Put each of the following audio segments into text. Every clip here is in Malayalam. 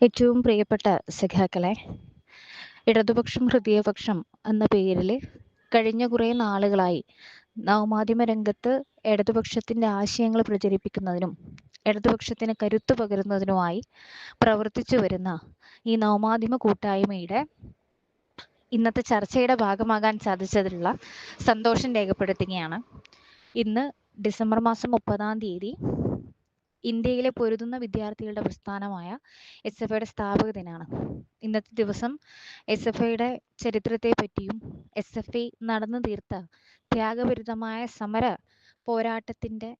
ഏറ്റവും പ്രിയപ്പെട്ട സഖാക്കളെ ഇടതുപക്ഷം ഹൃദയപക്ഷം എന്ന പേരിൽ കഴിഞ്ഞ കുറേ നാളുകളായി നവമാധ്യമ രംഗത്ത് ഇടതുപക്ഷത്തിന്റെ ആശയങ്ങൾ പ്രചരിപ്പിക്കുന്നതിനും ഇടതുപക്ഷത്തിന് കരുത്തു പകരുന്നതിനുമായി പ്രവർത്തിച്ചു വരുന്ന ഈ നവമാധ്യമ കൂട്ടായ്മയുടെ ഇന്നത്തെ ചർച്ചയുടെ ഭാഗമാകാൻ സാധിച്ചതിലുള്ള സന്തോഷം രേഖപ്പെടുത്തുകയാണ്. ഇന്ന് ഡിസംബർ മാസം മുപ്പതാം തീയതി ഇന്ത്യയിലെ പൊരുതുന്ന വിദ്യാർത്ഥികളുടെ പ്രസ്ഥാനമായ എസ് എഫ് ഐയുടെ സ്ഥാപക ദിനമാണ് ഇന്നത്തെ ദിവസം എസ് എഫ് ഐയുടെ ചരിത്രത്തെ പറ്റിയും എസ് എഫ് ഐ നടന്നു തീർത്ത ത്യാഗപരിതമായ സമര പോരാട്ടത്തിന്റെ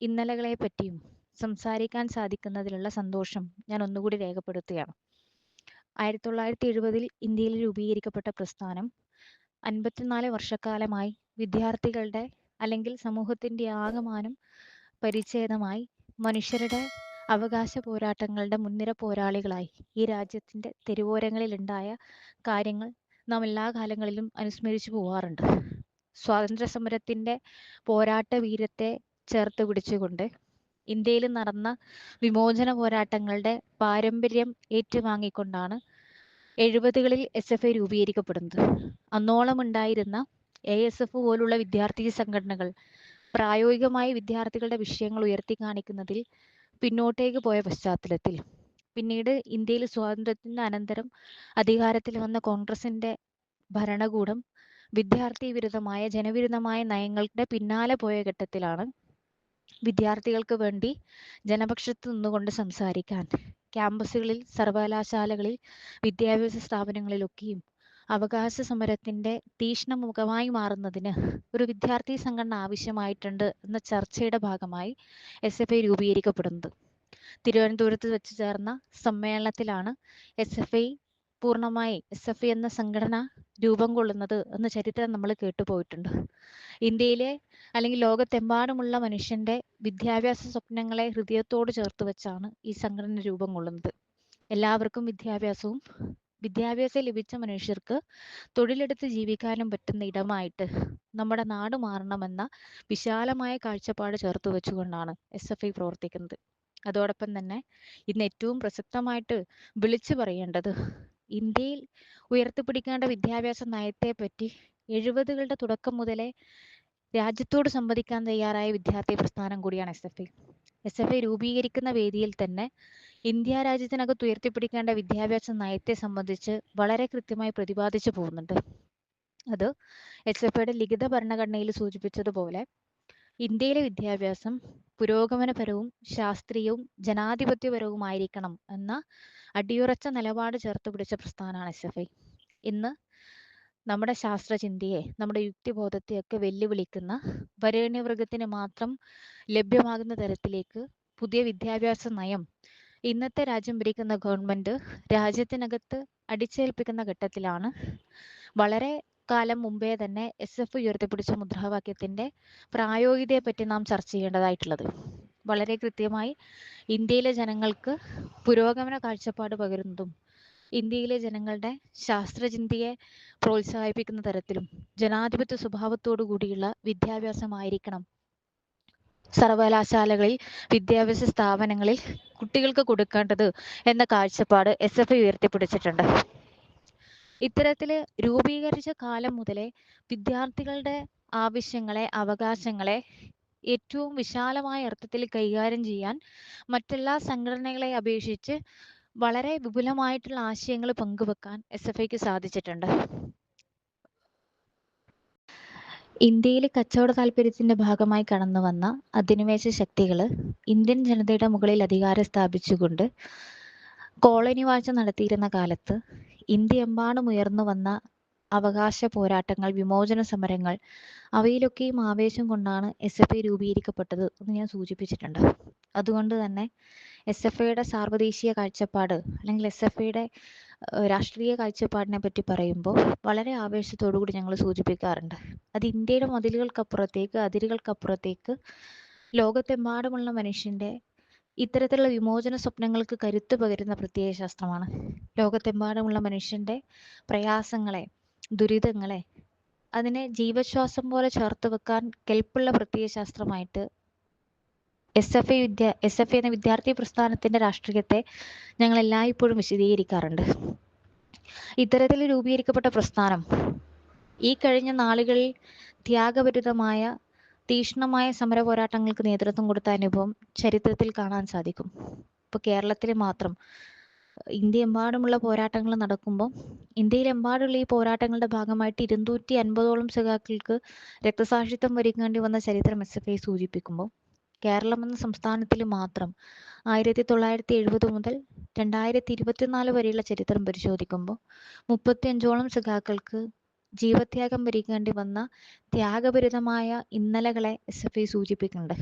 ഇന്നലകളെ പറ്റിയും സംസാരിക്കാൻ സാധിക്കുന്നതിലുള്ള സന്തോഷം ഞാൻ ഒന്നുകൂടി രേഖപ്പെടുത്തുകയാണ്. ആയിരത്തി തൊള്ളായിരത്തി എഴുപതിൽ ഇന്ത്യയിൽ രൂപീകരിക്കപ്പെട്ട പ്രസ്ഥാനം അൻപത്തിനാല് വർഷക്കാലമായി വിദ്യാർത്ഥികളുടെ അല്ലെങ്കിൽ സമൂഹത്തിന്റെ ആകമാനം പരിച്ഛേദമായി മനുഷ്യരുടെ അവകാശ പോരാട്ടങ്ങളുടെ മുൻനിര പോരാളികളായി. ഈ രാജ്യത്തിന്റെ തെരുവോരങ്ങളിൽ ഉണ്ടായ കാര്യങ്ങൾ നാം എല്ലാ കാലങ്ങളിലും അനുസ്മരിച്ചു പോവാറുണ്ട്. സ്വാതന്ത്ര്യ സമരത്തിന്റെ പോരാട്ട വീരത്തെ ചേർത്ത് പിടിച്ചുകൊണ്ട് ഇന്ത്യയിൽ നടന്ന വിമോചന പോരാട്ടങ്ങളുടെ പാരമ്പര്യം ഏറ്റുവാങ്ങിക്കൊണ്ടാണ് എഴുപതുകളിൽ എസ് എഫ് ഐ രൂപീകരിക്കപ്പെടുന്നത്. അന്നോളം ഉണ്ടായിരുന്ന എ എസ് എഫ് പോലുള്ള വിദ്യാർത്ഥി സംഘടനകൾ പ്രായോഗികമായി വിദ്യാർത്ഥികളുടെ വിഷയങ്ങൾ ഉയർത്തി കാണിക്കുന്നതിൽ പിന്നോട്ടേക്ക് പോയ പശ്ചാത്തലത്തിൽ. പിന്നീട് ഇന്ത്യയിൽ സ്വാതന്ത്ര്യത്തിന് അനന്തരം അധികാരത്തിൽ വന്ന കോൺഗ്രസിന്റെ ഭരണകൂടം വിദ്യാർത്ഥി വിരുദ്ധമായ ജനവിരുദ്ധമായ നയങ്ങളുടെ പിന്നാലെ പോയ ഘട്ടത്തിലാണ് വിദ്യാർത്ഥികൾക്ക് വേണ്ടി ജനപക്ഷത്ത് നിന്നുകൊണ്ട് സംസാരിക്കാൻ. ക്യാമ്പസുകളിൽ സർവകലാശാലകളിൽ വിദ്യാഭ്യാസ സ്ഥാപനങ്ങളിലൊക്കെയും അവകാശ സമരത്തിന്റെ തീഷ്ണ മുഖമായി മാറുന്നതിന് ഒരു വിദ്യാർത്ഥി സംഘടന ആവശ്യമായിട്ടുണ്ട് എന്ന ചർച്ചയുടെ ഭാഗമായി എസ് എഫ് ഐ രൂപീകരിക്കപ്പെടുന്നത്. തിരുവനന്തപുരത്ത് വെച്ച് ചേർന്ന സമ്മേളനത്തിലാണ് എസ് എഫ് ഐ പൂർണമായി എസ് എഫ് ഐ എന്ന സംഘടന രൂപം കൊള്ളുന്നത് എന്ന ചരിത്രം നമ്മൾ കേട്ടുപോയിട്ടുണ്ട്. ഇന്ത്യയിലെ അല്ലെങ്കിൽ ലോകത്തെമ്പാടുമുള്ള മനുഷ്യന്റെ വിദ്യാഭ്യാസ സ്വപ്നങ്ങളെ ഹൃദയത്തോട് ചേർത്ത് വെച്ചാണ് ഈ സംഘടന രൂപം കൊള്ളുന്നത്. എല്ലാവർക്കും വിദ്യാഭ്യാസവും വിദ്യാഭ്യാസം ലഭിച്ച മനുഷ്യർക്ക് തൊഴിലെടുത്ത് ജീവിക്കാനും പറ്റുന്ന ഇടമായിട്ട് നമ്മുടെ നാട് മാറണമെന്ന വിശാലമായ കാഴ്ചപ്പാട് ചേർത്ത് വെച്ചുകൊണ്ടാണ് എസ് എഫ് ഐ പ്രവർത്തിക്കുന്നത്. അതോടൊപ്പം തന്നെ ഇന്ന് ഏറ്റവും പ്രസക്തമായിട്ട് വിളിച്ചു പറയേണ്ടത് ഇന്ത്യയിൽ ഉയർത്തിപ്പിടിക്കേണ്ട വിദ്യാഭ്യാസ നയത്തെ പറ്റി എഴുപതുകളുടെ തുടക്കം മുതലേ രാജ്യത്തോട് സംവദിക്കാൻ തയ്യാറായ വിദ്യാർത്ഥി പ്രസ്ഥാനം കൂടിയാണ് S F I S F I രൂപീകരിക്കുന്ന വേദിയിൽ തന്നെ ഇന്ത്യ രാജ്യത്തിനകത്ത് ഉയർത്തിപ്പിടിക്കേണ്ട വിദ്യാഭ്യാസ നയത്തെ സംബന്ധിച്ച് വളരെ കൃത്യമായി പ്രതിപാദിച്ചു പോകുന്നുണ്ട്. അത് എസ് എഫ് ഐയുടെ ലിഖിത ഭരണഘടനയിൽ സൂചിപ്പിച്ചതുപോലെ ഇന്ത്യയിലെ വിദ്യാഭ്യാസം പുരോഗമനപരവും ശാസ്ത്രീയവും ജനാധിപത്യപരവുമായിരിക്കണം എന്ന അടിയുറച്ച നിലപാട് ചേർത്ത് പിടിച്ച പ്രസ്ഥാനമാണ് എസ് എഫ് ഐ ഇന്ന് നമ്മുടെ ശാസ്ത്രചിന്തയെ നമ്മുടെ യുക്തിബോധത്തെയൊക്കെ വെല്ലുവിളിക്കുന്ന വരേണ്യവർഗത്തിന് മാത്രം ലഭ്യമാകുന്ന തരത്തിലേക്ക് പുതിയ വിദ്യാഭ്യാസ നയം ഇന്നത്തെ രാജ്യം ഭരിക്കുന്ന ഗവൺമെന്റ് രാജ്യത്തിനകത്ത് അടിച്ചേൽപ്പിക്കുന്ന ഘട്ടത്തിലാണ്. വളരെ കാലം മുമ്പേ തന്നെ എസ് എഫ് ഉയർത്തിപ്പിടിച്ച മുദ്രാവാക്യത്തിന്റെ പ്രായോഗികതയെ പറ്റി നാം ചർച്ച ചെയ്യേണ്ടതായിട്ടുള്ളത്. വളരെ കൃത്യമായി ഇന്ത്യയിലെ ജനങ്ങൾക്ക് പുരോഗമന കാഴ്ചപ്പാട് പകരുന്നതും ഇന്ത്യയിലെ ജനങ്ങളുടെ ശാസ്ത്രചിന്തയെ പ്രോത്സാഹിപ്പിക്കുന്ന തരത്തിലും ജനാധിപത്യ സ്വഭാവത്തോടു കൂടിയുള്ള വിദ്യാഭ്യാസമായിരിക്കണം. സർവകലാശാലകളിൽ വിദ്യാഭ്യാസ സ്ഥാപനങ്ങളിൽ കുട്ടികൾക്ക് കൊടുക്കേണ്ടത് എന്ന കാഴ്ചപ്പാട് എസ് എഫ് ഐ ഉയർത്തിപ്പിടിച്ചിട്ടുണ്ട്. ഇത്തരത്തിൽ രൂപീകരിച്ച കാലം മുതലേ വിദ്യാർത്ഥികളുടെ ആവശ്യങ്ങളെ അവകാശങ്ങളെ ഏറ്റവും വിശാലമായ അർത്ഥത്തിൽ കൈകാര്യം ചെയ്യാൻ മറ്റെല്ലാ സംഘടനകളെ അപേക്ഷിച്ച് വളരെ വിപുലമായിട്ടുള്ള ആശയങ്ങൾ പങ്കുവെക്കാൻ എസ് എഫ് ഐക്ക് സാധിച്ചിട്ടുണ്ട്. ഇന്ത്യയിൽ കച്ചവട താല്പര്യത്തിന്റെ ഭാഗമായി കടന്നു വന്ന അധിനിവേശ ശക്തികൾ ഇന്ത്യൻ ജനതയുടെ മുകളിൽ അധികാരം സ്ഥാപിച്ചുകൊണ്ട് കോളനി വാഴ്ച നടത്തിയിരുന്ന കാലത്ത് ഇന്ത്യയെമ്പാടും ഉയർന്നു വന്ന അവകാശ പോരാട്ടങ്ങൾ വിമോചന സമരങ്ങൾ അവയിലൊക്കെയും ആവേശം കൊണ്ടാണ് എസ് എഫ് ഐ രൂപീകരിക്കപ്പെട്ടത് എന്ന് ഞാൻ സൂചിപ്പിച്ചിട്ടുണ്ട്. അതുകൊണ്ട് തന്നെ എസ് എഫ് ഐയുടെ സാർവദേശീയ കാഴ്ചപ്പാട് അല്ലെങ്കിൽ എസ് എഫ് ഐയുടെ രാഷ്ട്രീയ കാഴ്ചപ്പാടിനെ പറ്റി പറയുമ്പോൾ വളരെ ആവേശത്തോടു കൂടി ഞങ്ങൾ സൂചിപ്പിക്കാറുണ്ട്. അത് ഇന്ത്യയുടെ മതിലുകൾക്കപ്പുറത്തേക്ക് അതിരുകൾക്കപ്പുറത്തേക്ക് ലോകത്തെമ്പാടുമുള്ള മനുഷ്യന്റെ ഇത്തരത്തിലുള്ള വിമോചന സ്വപ്നങ്ങൾക്ക് കരുത്ത് പകരുന്ന പ്രത്യയശാസ്ത്രമാണ് ലോകത്തെമ്പാടുമുള്ള മനുഷ്യന്റെ പ്രയാസങ്ങളെ ദുരിതങ്ങളെ അതിനെ ജീവശ്വാസം പോലെ ചേർത്ത് വെക്കാൻ കെൽപ്പുള്ള പ്രത്യയശാസ്ത്രമായിട്ട് എസ് എഫ് ഐ വിദ്യ എസ് എഫ് ഐ എന്ന വിദ്യാർത്ഥി പ്രസ്ഥാനത്തിന്റെ രാഷ്ട്രീയത്തെ ഞങ്ങൾ എല്ലായ്പ്പോഴും വിശദീകരിക്കാറുണ്ട്. ഇത്തരത്തിൽ രൂപീകരിക്കപ്പെട്ട പ്രസ്ഥാനം ഈ കഴിഞ്ഞ നാളുകളിൽ ത്യാഗപരിതമായ തീക്ഷ്ണമായ സമര പോരാട്ടങ്ങൾക്ക് നേതൃത്വം കൊടുത്ത അനുഭവം ചരിത്രത്തിൽ കാണാൻ സാധിക്കും. ഇപ്പോൾ കേരളത്തിൽ മാത്രം ഇന്ത്യയെമ്പാടുമുള്ള പോരാട്ടങ്ങൾ നടക്കുമ്പോൾ ഇന്ത്യയിലെമ്പാടുള്ള ഈ പോരാട്ടങ്ങളുടെ ഭാഗമായിട്ട് ഇരുന്നൂറ്റി അൻപതോളം സഖാക്കൾക്ക് രക്തസാക്ഷിത്വം വരിക്കേണ്ടി വന്ന ചരിത്രം എസ് എഫ് ഐ സൂചിപ്പിക്കുമ്പോൾ കേരളം എന്ന സംസ്ഥാനത്തിൽ മാത്രം ആയിരത്തി തൊള്ളായിരത്തി എഴുപത് മുതൽ രണ്ടായിരത്തി ഇരുപത്തിനാല് വരെയുള്ള ചരിത്രം പരിശോധിക്കുമ്പോൾ മുപ്പത്തിയഞ്ചോളം സഖാക്കൾക്ക് ജീവത്യാഗം വരിക്കേണ്ടി വന്ന ത്യാഗപരിതമായ ഇന്നലകളെ എസ് എഫ് ഐ സൂചിപ്പിക്കുന്നുണ്ട്.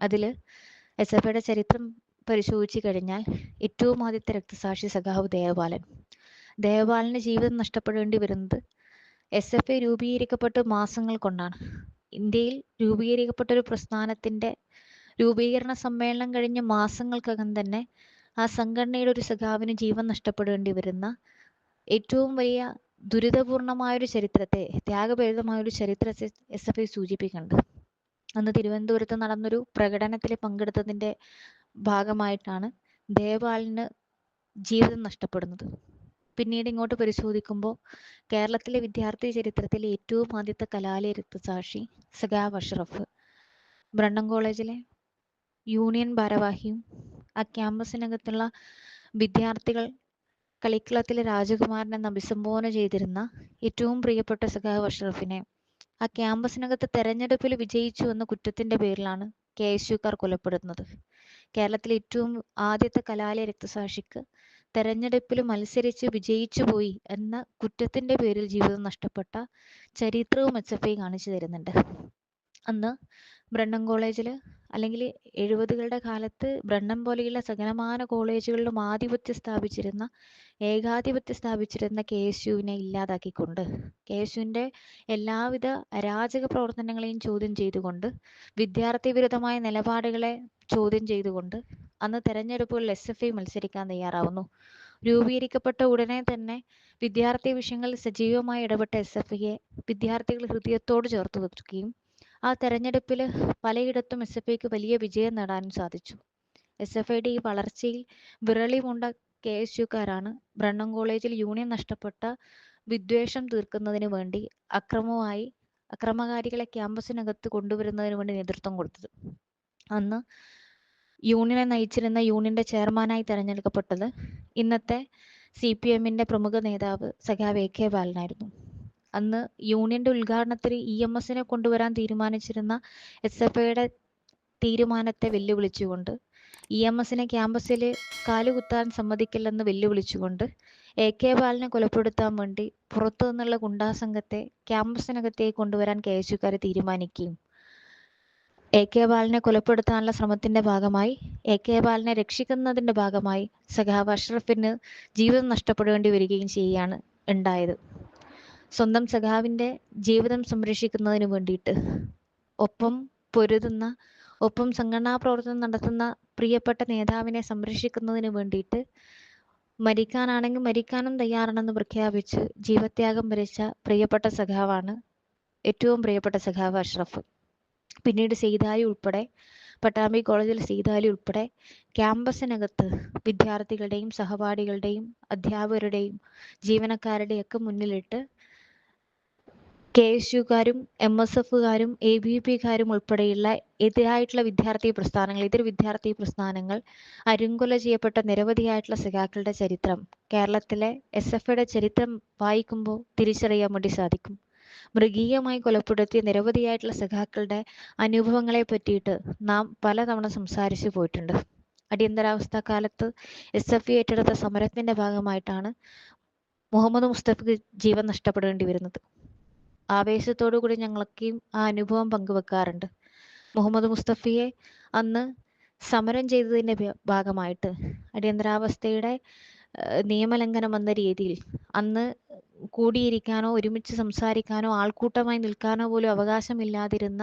അതിൽ എസ് എഫ് ഐയുടെ ചരിത്രം പരിശോധിച്ചു കഴിഞ്ഞാൽ ഏറ്റവും ആദ്യത്തെ രക്തസാക്ഷി സഖാവ് ദേവപാലൻ ദേവപാലന് ജീവിതം നഷ്ടപ്പെടേണ്ടി വരുന്നത് എസ് എഫ് ഐ രൂപീകരിക്കപ്പെട്ട് മാസങ്ങൾ കൊണ്ടാണ്. ഇന്ത്യയിൽ രൂപീകരിക്കപ്പെട്ട ഒരു പ്രസ്ഥാനത്തിന്റെ രൂപീകരണ സമ്മേളനം കഴിഞ്ഞ മാസങ്ങൾക്കകം തന്നെ ആ സംഘടനയുടെ ഒരു സഖാവിന് ജീവൻ നഷ്ടപ്പെടേണ്ടി വരുന്ന ഏറ്റവും വലിയ ദുരിതപൂർണമായൊരു ചരിത്രത്തെ ത്യാഗപരിതമായൊരു ചരിത്രത്തെ എസ് എഫ് ഐ സൂചിപ്പിക്കുന്നുണ്ട്. അന്ന് തിരുവനന്തപുരത്ത് നടന്നൊരു പ്രകടനത്തിൽ പങ്കെടുത്തതിന്റെ ഭാഗമായിട്ടാണ് ദേവാലിന് ജീവിതം നഷ്ടപ്പെടുന്നത്. പിന്നീട് ഇങ്ങോട്ട് പരിശോധിക്കുമ്പോൾ കേരളത്തിലെ വിദ്യാർത്ഥി ചരിത്രത്തിലെ ഏറ്റവും ആദ്യത്തെ കലാലയ രക്തസാക്ഷി സഖാവ് അഷ്റഫ്. ബ്രണ്ടൻ കോളേജിലെ യൂണിയൻ ഭാരവാഹിയും ആ ക്യാമ്പസിനകത്തുള്ള വിദ്യാർത്ഥികൾ കളിക്കളത്തിലെ രാജകുമാരൻ എന്ന് അഭിസംബോധന ചെയ്തിരുന്ന ഏറ്റവും പ്രിയപ്പെട്ട സഖാവ് അഷ്റഫിനെ ആ ക്യാമ്പസിനകത്ത് തെരഞ്ഞെടുപ്പിൽ വിജയിച്ചു എന്ന കുറ്റത്തിന്റെ പേരിലാണ് കെ എസ് യുക്കാർ കൊലപ്പെടുന്നത്. കേരളത്തിലെ ഏറ്റവും ആദ്യത്തെ കലാലയ രക്തസാക്ഷിക്ക് തെരഞ്ഞെടുപ്പിൽ മത്സരിച്ച് വിജയിച്ചു പോയി എന്ന കുറ്റത്തിന്റെ പേരിൽ ജീവിതം നഷ്ടപ്പെട്ട ചരിത്രവും എസ് എഫ് ഐ കാണിച്ചു തരുന്നുണ്ട്. അന്ന് ബ്രണ്ണൻ കോളേജിൽ അല്ലെങ്കിൽ എഴുപതുകളുടെ കാലത്ത് ബ്രണ്ണൻ പോലെയുള്ള സകലമാന കോളേജുകളിലും ആധിപത്യം സ്ഥാപിച്ചിരുന്ന ഏകാധിപത്യം സ്ഥാപിച്ചിരുന്ന കെ എസ് യുവിനെ ഇല്ലാതാക്കിക്കൊണ്ട് കെ എസ് യുവിന്റെ എല്ലാവിധ അരാജക പ്രവർത്തനങ്ങളെയും ചോദ്യം ചെയ്തുകൊണ്ട് വിദ്യാർത്ഥി വിരുദ്ധമായ നിലപാടുകളെ ചോദ്യം ചെയ്തുകൊണ്ട് അന്ന് തെരഞ്ഞെടുപ്പുകളിൽ എസ് എഫ് ഐ മത്സരിക്കാൻ തയ്യാറാവുന്നു. രൂപീകരിക്കപ്പെട്ട ഉടനെ തന്നെ വിദ്യാർത്ഥി വിഷയങ്ങളിൽ സജീവമായി ഇടപെട്ട എസ് എഫ് ഐയെ വിദ്യാർത്ഥികൾ ഹൃദയത്തോട് ചേർത്ത് വെക്കുകയും ആ തെരഞ്ഞെടുപ്പിൽ പലയിടത്തും എസ് എഫ് ഐക്ക് വലിയ വിജയം നേടാനും സാധിച്ചു. എസ് എഫ് ഐയുടെ ഈ വളർച്ചയിൽ വിരളിമുണ്ട കെ എസ് യുക്കാരാണ് ബ്രണ്ണൻ കോളേജിൽ യൂണിയൻ നഷ്ടപ്പെട്ട വിദ്വേഷം തീർക്കുന്നതിന് വേണ്ടി അക്രമമായി അക്രമകാരികളെ ക്യാമ്പസിനകത്ത് കൊണ്ടുവരുന്നതിന് വേണ്ടി നേതൃത്വം കൊടുത്തത്. അന്ന് യൂണിയനെ നയിച്ചിരുന്ന യൂണിയന്റെ ചെയർമാനായി തെരഞ്ഞെടുക്കപ്പെട്ടത് ഇന്നത്തെ സി പി എമ്മിന്റെ പ്രമുഖ നേതാവ് സഖാവ് എ കെ ബാലനായിരുന്നു അന്ന് യൂണിയന്റെ ഉദ്ഘാടനത്തിന് ഇ എം എസിനെ കൊണ്ടുവരാൻ തീരുമാനിച്ചിരുന്ന എസ് എഫ് ഐയുടെ തീരുമാനത്തെ വെല്ലുവിളിച്ചുകൊണ്ട് ഇ എം എസിനെ ക്യാമ്പസിൽ കാലുകുത്താൻ സമ്മതിക്കില്ലെന്ന് വെല്ലുവിളിച്ചുകൊണ്ട് എ കെ ബാലനെ കൊലപ്പെടുത്താൻ വേണ്ടി പുറത്തു നിന്നുള്ള ഗുണ്ടാസംഘത്തെ ക്യാമ്പസിനകത്തേക്ക് കൊണ്ടുവരാൻ കെ എസ് യുക്കാർ തീരുമാനിക്കുകയും എ കെ ബാലനെ കൊലപ്പെടുത്താനുള്ള ശ്രമത്തിന്റെ ഭാഗമായി എ കെ ബാലനെ രക്ഷിക്കുന്നതിന്റെ ഭാഗമായി സഖാവ് അഷ്റഫിന് ജീവിതം നഷ്ടപ്പെടേണ്ടി വരികയും ചെയ്യുകയാണ് ഉണ്ടായത്. സ്വന്തം സഖാവിന്റെ ജീവിതം സംരക്ഷിക്കുന്നതിന് വേണ്ടിയിട്ട്. ഒപ്പം പൊരുതുന്ന ഒപ്പം സംഘടനാ പ്രവർത്തനം നടത്തുന്ന പ്രിയപ്പെട്ട നേതാവിനെ സംരക്ഷിക്കുന്നതിന് വേണ്ടിയിട്ട് മരിക്കാനാണെങ്കിൽ മരിക്കാനും തയ്യാറാണെന്ന് പ്രഖ്യാപിച്ച് ജീവത്യാഗം വരിച്ച പ്രിയപ്പെട്ട സഖാവാണ് ഏറ്റവും പ്രിയപ്പെട്ട സഖാവ് അഷ്റഫ്. പിന്നീട് സെയ്താലി ഉൾപ്പെടെ പട്ടാമ്പി കോളേജിൽ സെയ്താലി ഉൾപ്പെടെ ക്യാമ്പസിനകത്ത് വിദ്യാർത്ഥികളുടെയും സഹപാഠികളുടെയും അധ്യാപകരുടെയും ജീവനക്കാരുടെയും ഒക്കെ മുന്നിലിട്ട് കെ എസ് യുകാരും എം എസ് എഫുകാരും എ ബി പിക്കാരും ഉൾപ്പെടെയുള്ള എതിരായിട്ടുള്ള വിദ്യാർത്ഥി പ്രസ്ഥാനങ്ങൾ എതിർ വിദ്യാർത്ഥി പ്രസ്ഥാനങ്ങൾ അരുങ്കൊല ചെയ്യപ്പെട്ട നിരവധിയായിട്ടുള്ള സഖാക്കളുടെ ചരിത്രം കേരളത്തിലെ എസ് എഫ് ഐയുടെ ചരിത്രം വായിക്കുമ്പോൾ തിരിച്ചറിയാൻ വേണ്ടി സാധിക്കും. മൃഗീയമായി കൊലപ്പെടുത്തിയ നിരവധിയായിട്ടുള്ള സഖാക്കളുടെ അനുഭവങ്ങളെ പറ്റിയിട്ട് നാം പലതവണ സംസാരിച്ചു പോയിട്ടുണ്ട്. അടിയന്തരാവസ്ഥ കാലത്ത് എസ് എഫ് ഏറ്റെടുത്ത സമരത്തിന്റെ ഭാഗമായിട്ടാണ് മുഹമ്മദ് മുസ്തഫയ്ക്ക് ജീവൻ നഷ്ടപ്പെടേണ്ടി വരുന്നത്. ആവേശത്തോടു കൂടി ഞങ്ങളൊക്കെയും ആ അനുഭവം പങ്കുവെക്കാറുണ്ട്. മുഹമ്മദ് മുസ്തഫിയെ അന്ന് സമരം ചെയ്തതിന്റെ ഭാഗമായിട്ട് അടിയന്തരാവസ്ഥയുടെ നിയമലംഘനം എന്ന രീതിയിൽ അന്ന് കൂടിയിരിക്കാനോ ഒരുമിച്ച് സംസാരിക്കാനോ ആൾക്കൂട്ടമായി നിൽക്കാനോ പോലും അവകാശമില്ലാതിരുന്ന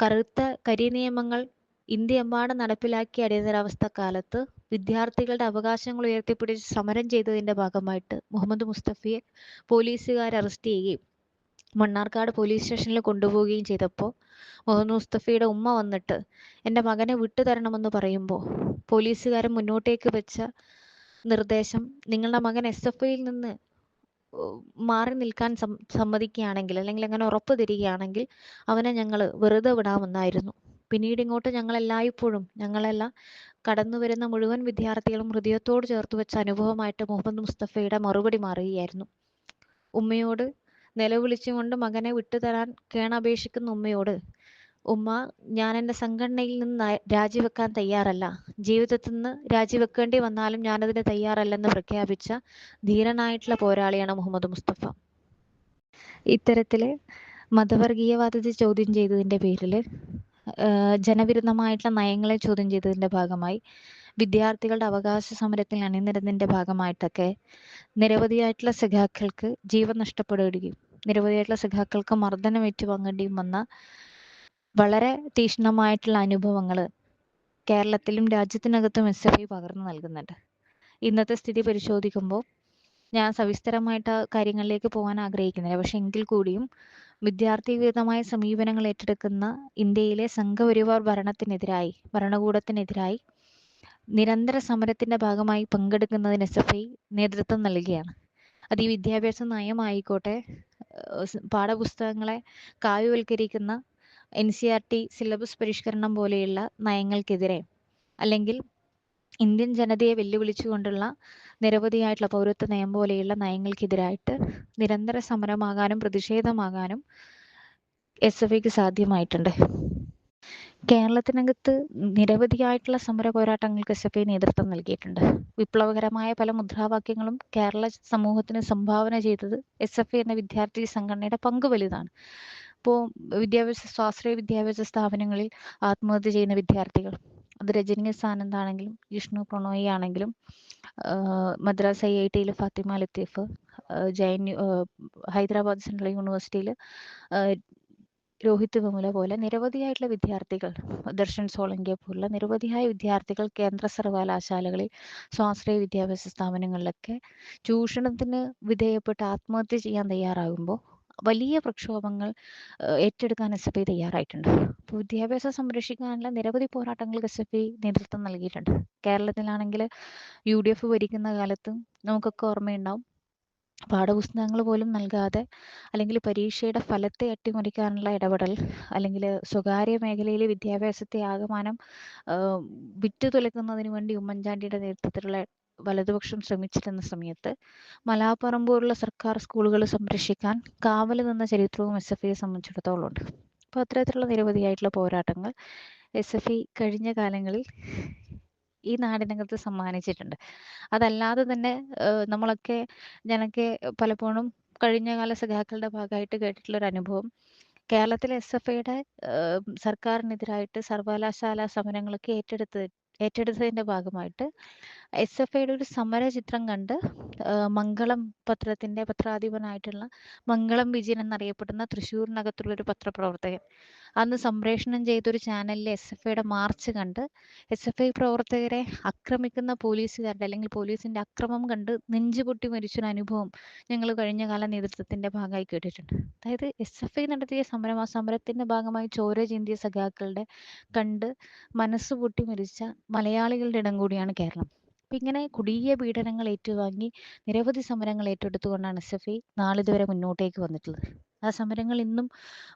കറുത്ത കരി നിയമങ്ങൾ ഇന്ത്യയെമ്പാടും നടപ്പിലാക്കിയ അടിയന്തരാവസ്ഥ കാലത്ത് വിദ്യാർത്ഥികളുടെ അവകാശങ്ങൾ ഉയർത്തിപ്പിടിച്ച് സമരം ചെയ്തതിന്റെ ഭാഗമായിട്ട് മുഹമ്മദ് മുസ്തഫിയെ പോലീസുകാർ അറസ്റ്റ് ചെയ്യുകയും മണ്ണാർക്കാട് പോലീസ് സ്റ്റേഷനിൽ കൊണ്ടുപോവുകയും ചെയ്തപ്പോൾ മുഹമ്മദ് മുസ്തഫയുടെ ഉമ്മ വന്നിട്ട് എന്റെ മകനെ വിട്ടുതരണമെന്ന് പറയുമ്പോൾ പോലീസുകാരൻ മുന്നോട്ടേക്ക് വെച്ച നിർദ്ദേശം നിങ്ങളുടെ മകൻ എസ് എഫ് ഐയിൽ നിന്ന് മാറി നിൽക്കാൻ സമ്മതിക്കുകയാണെങ്കിൽ അല്ലെങ്കിൽ അങ്ങനെ ഉറപ്പ് തരികയാണെങ്കിൽ അവനെ ഞങ്ങൾ വെറുതെ വിടാമെന്നായിരുന്നു. പിന്നീട് ഇങ്ങോട്ട് ഞങ്ങൾ എല്ലായ്പ്പോഴും ഞങ്ങളെല്ലാം കടന്നു വരുന്ന മുഴുവൻ വിദ്യാർത്ഥികളും ഹൃദയത്തോട് ചേർത്ത് വെച്ച അനുഭവമായിട്ട് മുഹമ്മദ് മുസ്തഫയുടെ മറുപടി മാറുകയായിരുന്നു. ഉമ്മയോട് നിലവിളിച്ചുകൊണ്ട് മകനെ വിട്ടുതരാൻ കേണപേക്ഷിക്കുന്ന ഉമ്മയോട് ഉമ്മ ഞാൻ എന്റെ സംഘടനയിൽ നിന്ന് രാജിവെക്കാൻ തയ്യാറല്ല. ജീവിതത്തിൽ നിന്ന് രാജിവെക്കേണ്ടി വന്നാലും ഞാനതിന് തയ്യാറല്ലെന്ന് പ്രഖ്യാപിച്ച ധീരനായിട്ടുള്ള പോരാളിയാണ് മുഹമ്മദ് മുസ്തഫ. ഇത്തരത്തിൽ മതവർഗീയവാദത്തെ ചോദ്യം ചെയ്തതിന്റെ പേരിൽ ജനവിരുദ്ധമായിട്ടുള്ള നയങ്ങളെ ചോദ്യം ചെയ്തതിന്റെ ഭാഗമായി വിദ്യാർത്ഥികളുടെ അവകാശ സമരത്തിൽ അണിനിരന്നതിന്റെ ഭാഗമായിട്ടൊക്കെ നിരവധിയായിട്ടുള്ള സഖാക്കൾക്ക് ജീവൻ നഷ്ടപ്പെടുകയും നിരവധിയായിട്ടുള്ള സഖാക്കൾക്ക് മർദ്ദനം ഏറ്റുവാങ്ങേണ്ടിയും വന്ന വളരെ തീക്ഷ്ണമായിട്ടുള്ള അനുഭവങ്ങൾ കേരളത്തിലും രാജ്യത്തിനകത്തും എസ് എഫ് ഐ പകർന്നു നൽകുന്നുണ്ട്. ഇന്നത്തെ സ്ഥിതി പരിശോധിക്കുമ്പോൾ ഞാൻ സവിസ്തരമായിട്ട് കാര്യങ്ങളിലേക്ക് പോകാൻ ആഗ്രഹിക്കുന്നില്ല. പക്ഷെ എങ്കിൽ കൂടിയും വിദ്യാർത്ഥി വിരുദ്ധമായ സമീപനങ്ങൾ ഏറ്റെടുക്കുന്ന ഇന്ത്യയിലെ സംഘപരിവാർ ഭരണത്തിനെതിരായി ഭരണകൂടത്തിനെതിരായി നിരന്തര സമരത്തിന്റെ ഭാഗമായി പങ്കെടുക്കുന്നതിന് എസ് എഫ് ഐ നേതൃത്വം നൽകുകയാണ് അത് ഈ വിദ്യാഭ്യാസ നയമായിക്കോട്ടെ പാഠപുസ്തകങ്ങളെ കാവ്യവൽക്കരിക്കുന്ന N C R T syllabus പരിഷ്കരണം പോലെയുള്ള നയങ്ങൾക്കെതിരെ അല്ലെങ്കിൽ ഇന്ത്യൻ ജനതയെ വെല്ലുവിളിച്ചുകൊണ്ടുള്ള നിരവധിയായിട്ടുള്ള പൗരത്വ നയം പോലെയുള്ള നയങ്ങൾക്കെതിരായിട്ട് നിരന്തര സമരമാകാനും പ്രതിഷേധമാകാനും എസ് എഫ് ഐക്ക് സാധ്യമായിട്ടുണ്ട്. കേരളത്തിനകത്ത് നിരവധിയായിട്ടുള്ള സമര പോരാട്ടങ്ങൾക്ക് എസ് എഫ് ഐ നേതൃത്വം നൽകിയിട്ടുണ്ട്. വിപ്ലവകരമായ പല മുദ്രാവാക്യങ്ങളും കേരള സമൂഹത്തിന് സംഭാവന ചെയ്തത് എസ് എഫ് ഐ എന്ന വിദ്യാർത്ഥി സംഘടനയുടെ പങ്ക് വലുതാണ്. ഇപ്പോൾ വിദ്യാഭ്യാസ സ്വാശ്രയ വിദ്യാഭ്യാസ സ്ഥാപനങ്ങളിൽ ആത്മഹത്യ ചെയ്യുന്ന വിദ്യാർത്ഥികൾ അത് രജനി ആനന്ദ് ആണെങ്കിലും ജിഷ്ണു പ്രണോയി ആണെങ്കിലും മദ്രാസ് ഐ ഐ ടിയിൽ ഫാത്തിമ ലത്തീഫ് ജൈൻ ഹൈദരാബാദ് സെൻട്രൽ യൂണിവേഴ്സിറ്റിയിൽ രോഹിത് വിമുല പോലെ നിരവധിയായിട്ടുള്ള വിദ്യാർത്ഥികൾ ദർശൻ സോളങ്കിയെ പോലുള്ള നിരവധിയായ വിദ്യാർത്ഥികൾ കേന്ദ്ര സർവകലാശാലകളിൽ സ്വാശ്രയ വിദ്യാഭ്യാസ സ്ഥാപനങ്ങളിലൊക്കെ ചൂഷണത്തിന് വിധേയപ്പെട്ട് ആത്മഹത്യ ചെയ്യാൻ തയ്യാറാകുമ്പോൾ വലിയ പ്രക്ഷോഭങ്ങൾ ഏറ്റെടുക്കാൻ എസ് എഫ് ഐ തയ്യാറായിട്ടുണ്ട്. അപ്പോൾ വിദ്യാഭ്യാസം സംരക്ഷിക്കാനുള്ള നിരവധി പോരാട്ടങ്ങൾക്ക് എസ് എഫ് ഐ നേതൃത്വം നൽകിയിട്ടുണ്ട്. കേരളത്തിലാണെങ്കിൽ യു ഡി എഫ് ഭരിക്കുന്ന കാലത്തും നമുക്കൊക്കെ ഓർമ്മയുണ്ടാവും പാഠപുസ്തകങ്ങൾ പോലും നൽകാതെ അല്ലെങ്കിൽ പരീക്ഷയുടെ ഫലത്തെ അട്ടിമറിക്കാനുള്ള ഇടപെടൽ അല്ലെങ്കിൽ സ്വകാര്യ മേഖലയിലെ വിദ്യാഭ്യാസത്തെ ആകമാനം വിറ്റു തുലക്കുന്നതിന് വേണ്ടി ഉമ്മൻചാണ്ടിയുടെ നേതൃത്വത്തിലുള്ള വലതുപക്ഷം ശ്രമിച്ചിരുന്ന സമയത്ത് മലാപ്പുറം പോലുള്ള സർക്കാർ സ്കൂളുകൾ സംരക്ഷിക്കാൻ കാവൽ നിന്ന ചരിത്രവും എസ് എഫ് ഐയെ സംബന്ധിച്ചിടത്തോളം ഉണ്ട്. അപ്പോൾ അത്തരത്തിലുള്ള നിരവധിയായിട്ടുള്ള പോരാട്ടങ്ങൾ എസ് എഫ് ഐ കഴിഞ്ഞ കാലങ്ങളിൽ ഈ നാടിനകത്ത് സമ്മാനിച്ചിട്ടുണ്ട്. അതല്ലാതെ തന്നെ നമ്മളൊക്കെ ഞാനൊക്കെ പലപ്പോഴും കഴിഞ്ഞ കാല സഖാക്കളുടെ ഭാഗമായിട്ട് കേട്ടിട്ടുള്ള ഒരു അനുഭവം. കേരളത്തിലെ എസ് എഫ് ഐയുടെ സർക്കാരിനെതിരായിട്ട് സർവകലാശാല സമരങ്ങളൊക്കെ ഏറ്റെടുത്ത് ഏറ്റെടുത്തതിന്റെ ഭാഗമായിട്ട് എസ് എഫ് ഐയുടെ ഒരു സമര ചിത്രം കണ്ട് മംഗളം പത്രത്തിന്റെ പത്രാധിപനായിട്ടുള്ള മംഗളം വിജയൻ എന്നറിയപ്പെടുന്ന തൃശ്ശൂരിനകത്തുള്ള ഒരു പത്രപ്രവർത്തകൻ. അന്ന് സംപ്രേഷണം ചെയ്തൊരു ചാനലിലെ എസ് എഫ് ഐയുടെ മാർച്ച് കണ്ട് എസ് എഫ് ഐ പ്രവർത്തകരെ ആക്രമിക്കുന്ന പോലീസുകാരുടെ അല്ലെങ്കിൽ പോലീസിന്റെ അക്രമം കണ്ട് നെഞ്ചുപൊട്ടി മരിച്ചൊരു അനുഭവം ഞങ്ങൾ കഴിഞ്ഞ കാല നേതൃത്വത്തിന്റെ ഭാഗമായി കേട്ടിട്ടുണ്ട്. അതായത് എസ് എഫ് ഐ നടത്തിയ സമരം ആ സമരത്തിന്റെ ഭാഗമായി ചോര ചിന്തിയ സഖാക്കളുടെ കണ്ട് മനസ്സ് പൊട്ടി മരിച്ച മലയാളികളുടെ ഇടം കൂടിയാണ് കേരളം. അപ്പൊ ഇങ്ങനെ കൊടിയ പീഡനങ്ങൾ ഏറ്റുവാങ്ങി നിരവധി സമരങ്ങൾ ഏറ്റെടുത്തുകൊണ്ടാണ് എസ് എഫ് ഐ നാളിതുവരെ മുന്നോട്ടേക്ക് വന്നിട്ടുള്ളത്. ആ സമരങ്ങൾ ഇന്നും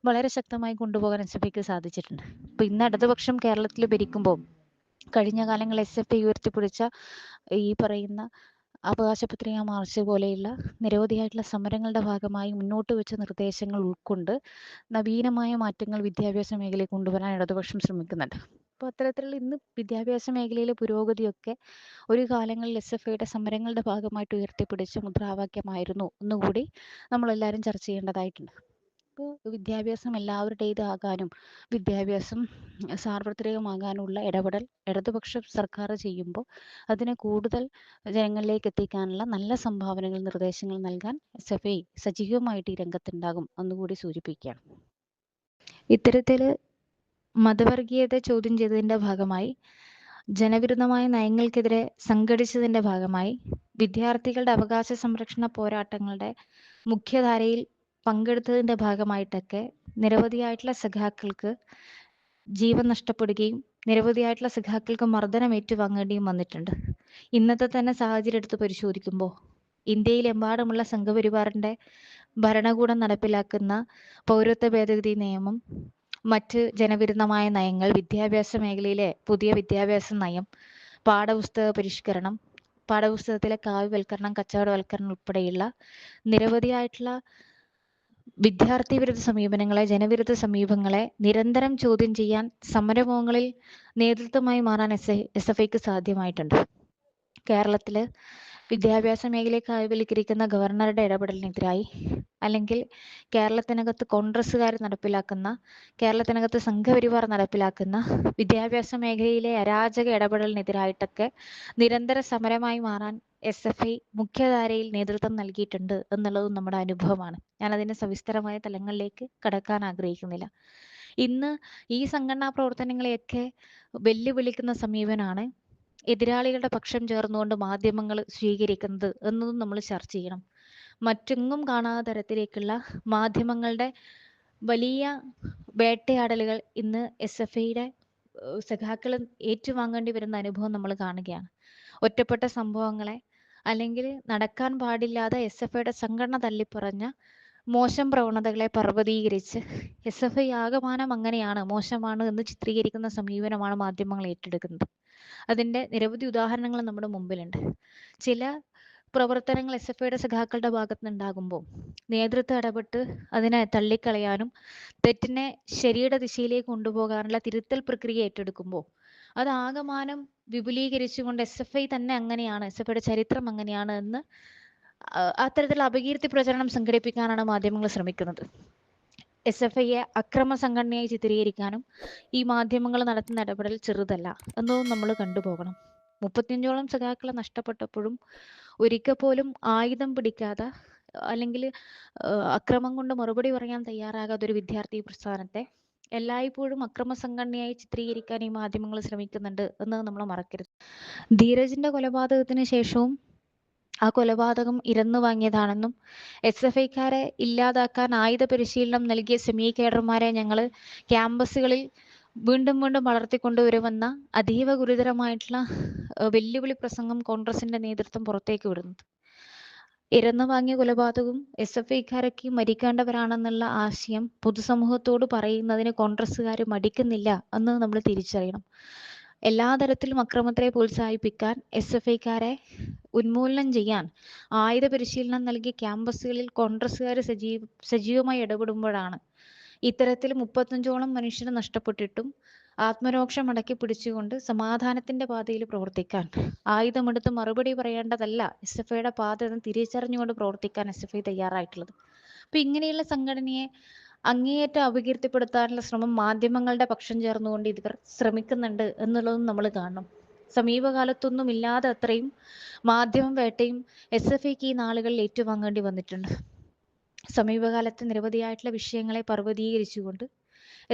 വളരെ ശക്തമായി കൊണ്ടുപോകാൻ എസ് എഫ് ഐക്ക് സാധിച്ചിട്ടുണ്ട്. അപ്പൊ ഇന്ന് ഇടതുപക്ഷം കേരളത്തിൽ ഭരിക്കുമ്പോൾ കഴിഞ്ഞ കാലങ്ങൾ എസ് എഫ് ഐ ഉയർത്തിപ്പിടിച്ച ഈ പറയുന്ന അവകാശ പത്രിക മാർച്ച് പോലെയുള്ള നിരവധിയായിട്ടുള്ള സമരങ്ങളുടെ ഭാഗമായി മുന്നോട്ട് വെച്ച നിർദ്ദേശങ്ങൾ ഉൾക്കൊണ്ട് നവീനമായ മാറ്റങ്ങൾ വിദ്യാഭ്യാസ മേഖലയിൽ കൊണ്ടുവരാൻ ഇടതുപക്ഷം ശ്രമിക്കുന്നുണ്ട്. അപ്പോൾ അത്തരത്തിലുള്ള ഇന്ന് വിദ്യാഭ്യാസ മേഖലയിലെ പുരോഗതിയൊക്കെ ഒരു കാലങ്ങളിൽ എസ് എഫ് ഐയുടെ സമരങ്ങളുടെ ഭാഗമായിട്ട് ഉയർത്തിപ്പിടിച്ച മുദ്രാവാക്യമായിരുന്നു. ഒന്നുകൂടി നമ്മളെല്ലാവരും ചർച്ച ചെയ്യേണ്ടതായിട്ടുണ്ട്. അപ്പോൾ വിദ്യാഭ്യാസം എല്ലാവരുടേതാകാനും വിദ്യാഭ്യാസം സാർവത്രികമാകാനുള്ള ഇടപെടൽ ഇടതുപക്ഷ സർക്കാർ ചെയ്യുമ്പോൾ അതിനെ കൂടുതൽ ജനങ്ങളിലേക്ക് എത്തിക്കാനുള്ള നല്ല സംഭാവനകൾ നിർദ്ദേശങ്ങൾ നൽകാൻ എസ് എഫ് ഐ സജീവമായിട്ട് ഈ രംഗത്തുണ്ടാകും. എന്നുകൂടി സൂചിപ്പിക്കുകയാണ് ഇത്തരത്തിൽ മതവർഗീയത ചോദ്യം ചെയ്തതിന്റെ ഭാഗമായി ജനവിരുദ്ധമായ നയങ്ങൾക്കെതിരെ സംഘടിച്ചതിന്റെ ഭാഗമായി വിദ്യാർത്ഥികളുടെ അവകാശ സംരക്ഷണ പോരാട്ടങ്ങളുടെ മുഖ്യധാരയിൽ പങ്കെടുത്തതിന്റെ ഭാഗമായിട്ടൊക്കെ നിരവധിയായിട്ടുള്ള സഖാക്കൾക്ക് ജീവൻ നഷ്ടപ്പെടുകയും നിരവധിയായിട്ടുള്ള സഖാക്കൾക്ക് മർദ്ദനം ഏറ്റുവാങ്ങേണ്ടിയും വന്നിട്ടുണ്ട്. ഇന്നത്തെ തന്നെ സാഹചര്യം എടുത്ത് പരിശോധിക്കുമ്പോൾ ഇന്ത്യയിലെമ്പാടുമുള്ള സംഘപരിവാറിന്റെ ഭരണകൂടം നടപ്പിലാക്കുന്ന പൗരത്വ ഭേദഗതി നിയമം മറ്റ് ജനവിരുദ്ധമായ നയങ്ങൾ വിദ്യാഭ്യാസ മേഖലയിലെ പുതിയ വിദ്യാഭ്യാസ നയം പാഠപുസ്തക പരിഷ്കരണം പാഠപുസ്തകത്തിലെ കാവ്യവൽക്കരണം കച്ചവടവൽക്കരണം ഉൾപ്പെടെയുള്ള നിരവധിയായിട്ടുള്ള വിദ്യാർത്ഥി വിരുദ്ധ സമീപനങ്ങളെ ജനവിരുദ്ധ സമീപങ്ങളെ നിരന്തരം ചോദ്യം ചെയ്യാൻ സമരമുഖങ്ങളിൽ നേതൃത്വമായി മാറാൻ എസ് എസ് എഫ് ഐക്ക് സാധ്യമായിട്ടുണ്ട്. കേരളത്തിൽ വിദ്യാഭ്യാസ മേഖലയെ കാവ്യവൽക്കരിക്കുന്ന ഗവർണറുടെ ഇടപെടലിനെതിരായി അല്ലെങ്കിൽ കേരളത്തിനകത്ത് കോൺഗ്രസ്സുകാർ നടപ്പിലാക്കുന്ന കേരളത്തിനകത്ത് സംഘപരിവാർ നടപ്പിലാക്കുന്ന വിദ്യാഭ്യാസ മേഖലയിലെ അരാജക ഇടപെടലിനെതിരായിട്ടൊക്കെ നിരന്തര സമരമായി മാറാൻ എസ് എഫ് ഐ മുഖ്യധാരയിൽ നേതൃത്വം നൽകിയിട്ടുണ്ട് എന്നുള്ളതും നമ്മുടെ അനുഭവമാണ്. ഞാൻ അതിന്റെ സവിസ്തരമായ തലങ്ങളിലേക്ക് കടക്കാൻ ആഗ്രഹിക്കുന്നില്ല. ഇന്ന് ഈ സംഘടനാ പ്രവർത്തനങ്ങളെയൊക്കെ വെല്ലുവിളിക്കുന്ന സമീപനാണ് എതിരാളികളുടെ പക്ഷം ചേർന്നുകൊണ്ട് മാധ്യമങ്ങൾ സ്വീകരിക്കുന്നത് എന്നതും നമ്മൾ ചർച്ച ചെയ്യണം. മറ്റെങ്ങും കാണാത്ത തരത്തിലേക്കുള്ള മാധ്യമങ്ങളുടെ വലിയ വേട്ടയാടലുകൾ ഇന്ന് എസ് എഫ് ഐയുടെ സഖാക്കൾ ഏറ്റുവാങ്ങേണ്ടി വരുന്ന അനുഭവം നമ്മൾ കാണുകയാണ്. ഒറ്റപ്പെട്ട സംഭവങ്ങളെ അല്ലെങ്കിൽ നടക്കാൻ പാടില്ലാതെ എസ് എഫ് ഐയുടെ സംഘടന തള്ളിപ്പറഞ്ഞ മോശം പ്രവണതകളെ പർവതീകരിച്ച് എസ് എഫ് ഐ ആകമാനം അങ്ങനെയാണ് മോശമാണ് എന്ന് ചിത്രീകരിക്കുന്ന സമീപനമാണ് മാധ്യമങ്ങൾ ഏറ്റെടുക്കുന്നത്. അതിന്റെ നിരവധി ഉദാഹരണങ്ങൾ നമ്മുടെ മുമ്പിലുണ്ട്. ചില പ്രവർത്തനങ്ങൾ എസ് എഫ് ഐയുടെ സഖാക്കളുടെ ഭാഗത്ത് നിന്നുണ്ടാകുമ്പോൾ നേതൃത്വം ഇടപെട്ട് അതിനെ തള്ളിക്കളയാനും തെറ്റിനെ ശരിയുടെ ദിശയിലേക്ക് കൊണ്ടുപോകാനുള്ള തിരുത്തൽ പ്രക്രിയ ഏറ്റെടുക്കുമ്പോൾ അത് ആകമാനം വിപുലീകരിച്ചുകൊണ്ട് എസ് എഫ് ഐ തന്നെ അങ്ങനെയാണ് എസ് എഫ് ഐയുടെ ചരിത്രം അങ്ങനെയാണ് എന്ന് അത്തരത്തിലുള്ള അപകീർത്തി പ്രചരണം സംഘടിപ്പിക്കാനാണ് മാധ്യമങ്ങൾ ശ്രമിക്കുന്നത്. എസ് എഫ് ഐയെ അക്രമ സംഘടനയായി ചിത്രീകരിക്കാനും ഈ മാധ്യമങ്ങൾ നടത്തുന്ന ഇടപെടൽ ചെറുതല്ല എന്നതും നമ്മൾ കണ്ടുപോകണം മുപ്പത്തിയഞ്ചോളം സഖാക്കളെ നഷ്ടപ്പെട്ടപ്പോഴും ഒരിക്കൽ പോലും ആയുധം പിടിക്കാതെ അല്ലെങ്കിൽ അക്രമം കൊണ്ട് മറുപടി പറയാൻ തയ്യാറാകാത്ത ഒരു വിദ്യാർത്ഥി പ്രസ്ഥാനത്തെ എല്ലായ്പ്പോഴും അക്രമ സംഘടനയായി ചിത്രീകരിക്കാൻ ഈ മാധ്യമങ്ങൾ ശ്രമിക്കുന്നുണ്ട് എന്ന് നമ്മൾ മറക്കരുത്. ധീരജിന്റെ കൊലപാതകത്തിന് ശേഷവും ആ കൊലപാതകം ഇരന്നു വാങ്ങിയതാണെന്നും എസ് എഫ് ഐക്കാരെ ഇല്ലാതാക്കാൻ ആയുധ പരിശീലനം നൽകിയ സെമി കേഡർമാരെ ഞങ്ങൾ ക്യാമ്പസുകളിൽ വീണ്ടും വീണ്ടും വളർത്തിക്കൊണ്ടുവരുമെന്ന അതീവ ഗുരുതരമായിട്ടുള്ള വെല്ലുവിളി പ്രസംഗം കോൺഗ്രസിന്റെ നേതൃത്വം പുറത്തേക്ക് വിടുന്നത്. ഇരന്നു വാങ്ങിയ കൊലപാതകവും എസ് എഫ് ഐക്കാരൊക്കെ മരിക്കേണ്ടവരാണെന്നുള്ള ആശയം പൊതുസമൂഹത്തോട് പറയുന്നതിന് കോൺഗ്രസ്സുകാർ മടിക്കുന്നില്ല എന്ന് നമ്മൾ തിരിച്ചറിയണം. എല്ലാ തരത്തിലും അക്രമത്തെ പ്രോത്സാഹിപ്പിക്കാൻ എസ് എഫ് ഐക്കാരെ ഉന്മൂലനം ചെയ്യാൻ ആയുധ പരിശീലനം നൽകിയ ക്യാമ്പസുകളിൽ കോൺഗ്രസ്സുകാർ സജീവ സജീവമായി ഇടപെടുമ്പോഴാണ് ഇത്തരത്തിൽ മുപ്പത്തഞ്ചോളം മനുഷ്യരെ നഷ്ടപ്പെട്ടിട്ടും ആത്മരോക്ഷം അടക്കി പിടിച്ചുകൊണ്ട് സമാധാനത്തിന്റെ പാതയിൽ പ്രവർത്തിക്കാൻ. ആയുധമെടുത്ത് മറുപടി പറയേണ്ടതല്ല എസ് എഫ് ഐയുടെ പാത എന്ന് തിരിച്ചറിഞ്ഞുകൊണ്ട് പ്രവർത്തിക്കാൻ എസ് എഫ് ഐ തയ്യാറായിട്ടുള്ളത്. അപ്പൊ ഇങ്ങനെയുള്ള സംഘടനയെ അങ്ങേയറ്റം അപകീർത്തിപ്പെടുത്താനുള്ള ശ്രമം മാധ്യമങ്ങളുടെ പക്ഷം ചേർന്നുകൊണ്ട് ഇവർ ശ്രമിക്കുന്നുണ്ട് എന്നുള്ളതും നമ്മൾ കാണണം. സമീപകാലത്തൊന്നും ഇല്ലാതെ അത്രയും മാധ്യമം വേട്ടയും എസ് എഫ് ഐക്ക് ഈ നാളുകളിൽ ഏറ്റുവാങ്ങേണ്ടി വന്നിട്ടുണ്ട്. സമീപകാലത്ത് നിരവധിയായിട്ടുള്ള വിഷയങ്ങളെ പർവതീകരിച്ചുകൊണ്ട്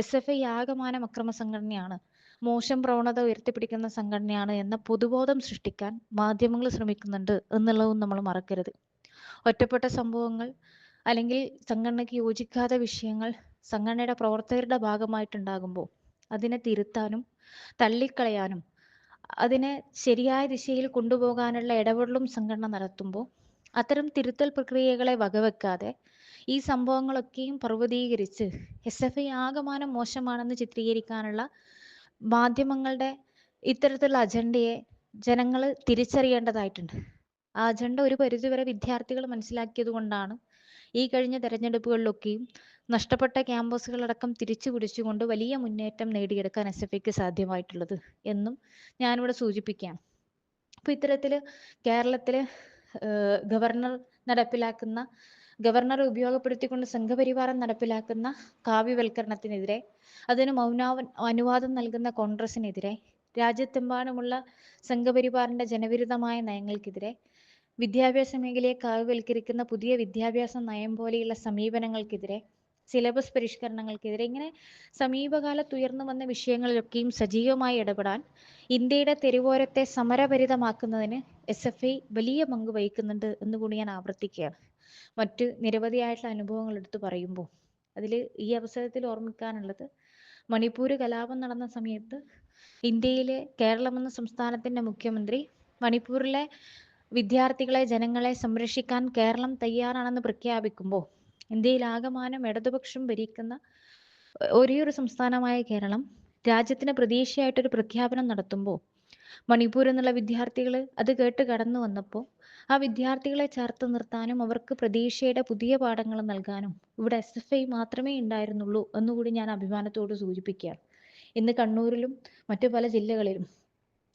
എസ് എഫ് ഐ ആകമാനം അക്രമ സംഘടനയാണ് മോശം പ്രവണത ഉയർത്തിപ്പിടിക്കുന്ന സംഘടനയാണ് എന്ന പൊതുബോധം സൃഷ്ടിക്കാൻ മാധ്യമങ്ങൾ ശ്രമിക്കുന്നുണ്ട് എന്നുള്ളതും നമ്മൾ മറക്കരുത്. ഒറ്റപ്പെട്ട സംഭവങ്ങൾ അല്ലെങ്കിൽ സംഘടനയ്ക്ക് യോജിക്കാത്ത വിഷയങ്ങൾ സംഘടനയുടെ പ്രവർത്തകരുടെ ഭാഗമായിട്ടുണ്ടാകുമ്പോൾ അതിനെ തിരുത്താനും തള്ളിക്കളയാനും അതിനെ ശരിയായ ദിശയിൽ കൊണ്ടുപോകാനുള്ള ഇടപെടലും സംഘടന നടത്തുമ്പോൾ അത്തരം തിരുത്തൽ പ്രക്രിയകളെ വകവെക്കാതെ ഈ സംഭവങ്ങളൊക്കെയും പർവതീകരിച്ച് എസ് എഫ് ഐ ആകമാനം മോശമാണെന്ന് ചിത്രീകരിക്കാനുള്ള മാധ്യമങ്ങളുടെ ഇത്തരത്തിലുള്ള അജണ്ടയെ ജനങ്ങൾ തിരിച്ചറിയേണ്ടതായിട്ടുണ്ട്. ആ അജണ്ട ഒരു പരിധിവരെ വിദ്യാർത്ഥികൾ മനസ്സിലാക്കിയത് കൊണ്ടാണ് ഈ കഴിഞ്ഞ തെരഞ്ഞെടുപ്പുകളിലൊക്കെയും നഷ്ടപ്പെട്ട ക്യാമ്പസുകളടക്കം തിരിച്ചു പിടിച്ചുകൊണ്ട് വലിയ മുന്നേറ്റം നേടിയെടുക്കാൻ എസ് എഫ് ഐക്ക് സാധ്യമായിട്ടുള്ളത് എന്നും ഞാനിവിടെ സൂചിപ്പിക്കാം. അപ്പോൾ ഇത്തരത്തിൽ കേരളത്തിൽ ഗവർണർ നടപ്പിലാക്കുന്ന ഗവർണർ ഉപയോഗപ്പെടുത്തിക്കൊണ്ട് സംഘപരിവാരം നടപ്പിലാക്കുന്ന കാവ്യവൽക്കരണത്തിനെതിരെ അതിന് മൗനാവ അനുവാദം നൽകുന്ന കോൺഗ്രസിനെതിരെ രാജ്യത്തെമ്പാടുമുള്ള സംഘപരിവാറിന്റെ ജനവിരുദ്ധമായ നയങ്ങൾക്കെതിരെ വിദ്യാഭ്യാസ മേഖലയെ കാവ്യവൽക്കരിക്കുന്ന പുതിയ വിദ്യാഭ്യാസ നയം പോലെയുള്ള സമീപനങ്ങൾക്കെതിരെ സിലബസ് പരിഷ്കരണങ്ങൾക്കെതിരെ ഇങ്ങനെ സമീപകാലത്ത് ഉയർന്നു വന്ന വിഷയങ്ങളിലൊക്കെയും സജീവമായി ഇടപെടാൻ ഇന്ത്യയുടെ തെരുവോരത്തെ സമരഭരിതമാക്കുന്നതിന് എസ് എഫ് ഐ വലിയ പങ്ക് വഹിക്കുന്നുണ്ട് എന്ന് കൂടി ഞാൻ ആവർത്തിക്കുകയാണ്. മറ്റ് നിരവധിയായിട്ടുള്ള അനുഭവങ്ങൾ എടുത്തു പറയുമ്പോൾ അതിൽ ഈ അവസരത്തിൽ ഓർമ്മിക്കാനുള്ളത് മണിപ്പൂർ കലാപം നടന്ന സമയത്ത് ഇന്ത്യയിലെ കേരളം എന്ന സംസ്ഥാനത്തിന്റെ മുഖ്യമന്ത്രി മണിപ്പൂരിലെ വിദ്യാർത്ഥികളെ ജനങ്ങളെ സംരക്ഷിക്കാൻ കേരളം തയ്യാറാണെന്ന് പ്രഖ്യാപിക്കുമ്പോൾ ഇന്ത്യയിൽ ആകമാനം ഇടതുപക്ഷം ഭരിക്കുന്ന ഒരേ ഒരു സംസ്ഥാനമായ കേരളം രാജ്യത്തിന് പ്രതീക്ഷയായിട്ടൊരു പ്രഖ്യാപനം നടത്തുമ്പോൾ മണിപ്പൂർ എന്നുള്ള വിദ്യാർത്ഥികൾ അത് കേട്ട് കടന്നു വന്നപ്പോൾ ആ വിദ്യാർത്ഥികളെ ചേർത്ത് നിർത്താനും അവർക്ക് പ്രതീക്ഷയുടെ പുതിയ പാഠങ്ങൾ നൽകാനും ഇവിടെ എസ് എഫ് ഐ മാത്രമേ ഉണ്ടായിരുന്നുള്ളൂ എന്നുകൂടി ഞാൻ അഭിമാനത്തോട് സൂചിപ്പിക്കുകയാണ്. ഇന്ന് കണ്ണൂരിലും മറ്റു പല ജില്ലകളിലും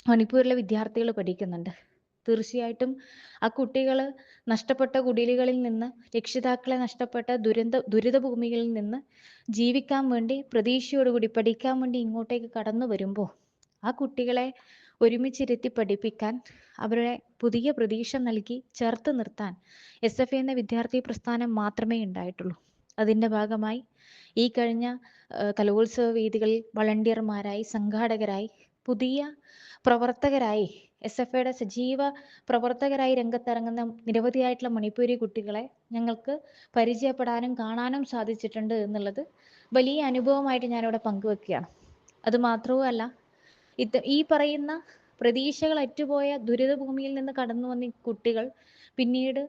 മണിപ്പൂരിലെ വിദ്യാർത്ഥികൾ പഠിക്കുന്നുണ്ട്. തീർച്ചയായിട്ടും ആ കുട്ടികൾ നഷ്ടപ്പെട്ട കുടിലുകളിൽ നിന്ന് രക്ഷിതാക്കളെ നഷ്ടപ്പെട്ട ദുരന്ത ദുരിതഭൂമികളിൽ നിന്ന് ജീവിക്കാൻ വേണ്ടി പ്രതീക്ഷയോടുകൂടി പഠിക്കാൻ വേണ്ടി ഇങ്ങോട്ടേക്ക് കടന്നു വരുമ്പോൾ ആ കുട്ടികളെ ഒരുമിച്ചിരുത്തി പഠിപ്പിക്കാൻ അവരുടെ പുതിയ പ്രതീക്ഷ നൽകി ചേർത്ത് നിർത്താൻ എസ് എഫ് എന്ന വിദ്യാർത്ഥി പ്രസ്ഥാനം മാത്രമേ ഉണ്ടായിട്ടുള്ളൂ. അതിന്റെ ഭാഗമായി ഈ കഴിഞ്ഞ കലോത്സവ വേദികളിൽ വളണ്ടിയർമാരായി സംഘാടകരായി പുതിയ പ്രവർത്തകരായി എസ് എഫ് ഐയുടെ സജീവ പ്രവർത്തകരായി രംഗത്തിറങ്ങുന്ന നിരവധിയായിട്ടുള്ള മണിപ്പൂരി കുട്ടികളെ ഞങ്ങൾക്ക് പരിചയപ്പെടാനും കാണാനും സാധിച്ചിട്ടുണ്ട് എന്നുള്ളത് വലിയ അനുഭവമായിട്ട് ഞാനിവിടെ പങ്കുവെക്കുകയാണ്. അത് മാത്രവുമല്ല ഇത് ഈ പറയുന്ന പ്രതീക്ഷകൾ അറ്റുപോയ ദുരിതഭൂമിയിൽ നിന്ന് കടന്നു വന്ന കുട്ടികൾ പിന്നീട്